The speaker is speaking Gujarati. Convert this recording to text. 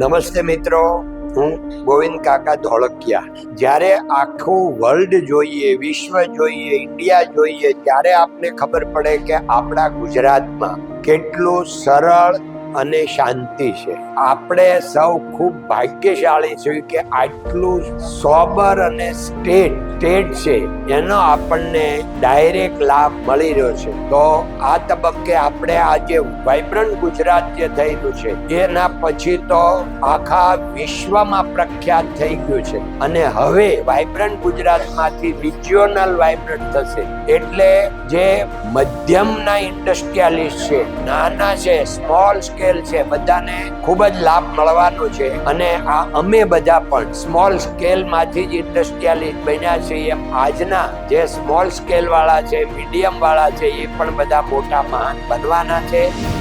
નમસ્તે મિત્રો, હું ગોવિંદ કાકા ધોળકિયા. જ્યારે આખું વર્લ્ડ જોઈએ, વિશ્વ જોઈએ ઇન્ડિયા જોઈએ, ત્યારે આપને ખબર પડે કે આપણા ગુજરાતમાં કેટલું સરળ અને શાંતિ છે. આપણે સૌ ખૂબ ભાગ્યશાળી છીએ કે આટલું સોબર અને સ્ટેટ સ્ટેટ છે. એનો આપણને ડાયરેક્ટ લાભ મળી રહ્યો છે. તો આ તબક્કે આપણે આજે વાઇબ્રન્ટ ગુજરાત જે થયેલું છે, એના પછી તો આખા વિશ્વમાં પ્રખ્યાત થઈ ગયું છે. અને હવે વાઇબ્રન્ટ ગુજરાતમાંથી રિજિયોનલ વાઇબ્રન્ટ થશે. એટલે જે મધ્યમના ઇન્ડસ્ટ્રીયાલિસ્ટ છે, નાના છે સ્મોલ સ્કેલ છે. બધાને ખૂબ જ લાભ મળવાનો છે. અને આ અમે બધા પણ સ્મોલ સ્કેલમાંથી જ ઇન્ડસ્ટ્રીયાલિસ્ટ બન્યા છે એમ આજના જે સ્મોલ સ્કેલ વાળા છે મીડિયમ વાળા છે, એ પણ બધા મોટા મહાન બનવાના છે.